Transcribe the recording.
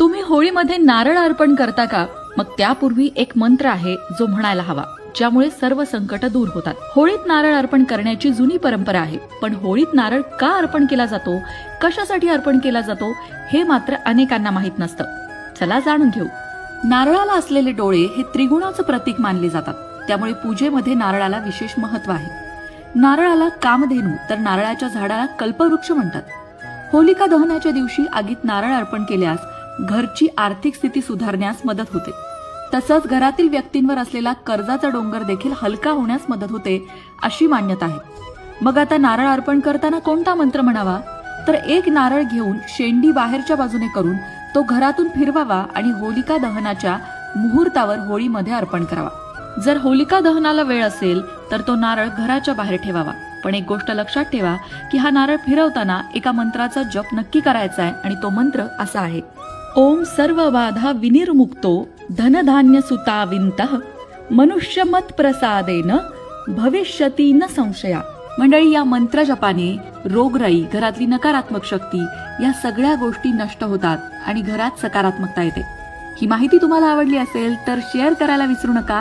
तुम्ही होळीमध्ये नारळ अर्पण करता का? मग त्यापूर्वी एक मंत्र आहे जो म्हणायला हवा ज्यामुळे सर्व संकट दूर होतात. होळीत नारळ अर्पण करण्याची जुनी परंपरा आहे पण होळीत नारळ का अर्पण केला जातो? कशासाठी अर्पण केला जातो? हे मात्र अनेकांना माहीत नसतं. चला जाणून घेऊ. नारळाला असलेले डोळे हे त्रिगुणाचं प्रतीक मानले जातात. त्यामुळे पूजेमध्ये नारळाला विशेष महत्त्व आहे. नारळाला कामधेनू तर नारळाच्या झाडाला कल्पवृक्ष म्हणतात. होलिका दहनाच्या दिवशी आगीत नारळ अर्पण केल्यास घरची आर्थिक स्थिती सुधारण्यास मदत होते. तसंच घरातील व्यक्तींवर असलेला कर्जाचा डोंगर देखील हलका होण्यास मदत होते अशी मान्यता आहे. मग आता नारळ अर्पण करताना कोणता मंत्र म्हणावा? तर एक नारळ घेऊन शेंडी बाहेरच्या बाजूने करून तो घरातून फिरवावा आणि होलिका दहनाच्या मुहूर्तावर होळीमध्ये अर्पण करावा. जर होलिका दहनाला वेळ असेल तर तो नारळ घराच्या बाहेर ठेवावा. पण एक गोष्ट लक्षात ठेवा की हा नारळ फिरवताना एका मंत्राचा जप नक्की करायचा आहे आणि तो मंत्र असा आहे. ओम सर्व बाधा विनिर्मुक्तो धनधान्य सुताविंत मनुष्यमत प्रसादेन भविष्यती न संशया. मंडळी या मंत्र जपाने रोगराई घरातली नकारात्मक शक्ती या सगळ्या गोष्टी नष्ट होतात आणि घरात सकारात्मकता येते. ही माहिती तुम्हाला आवडली असेल तर शेअर करायला विसरू नका.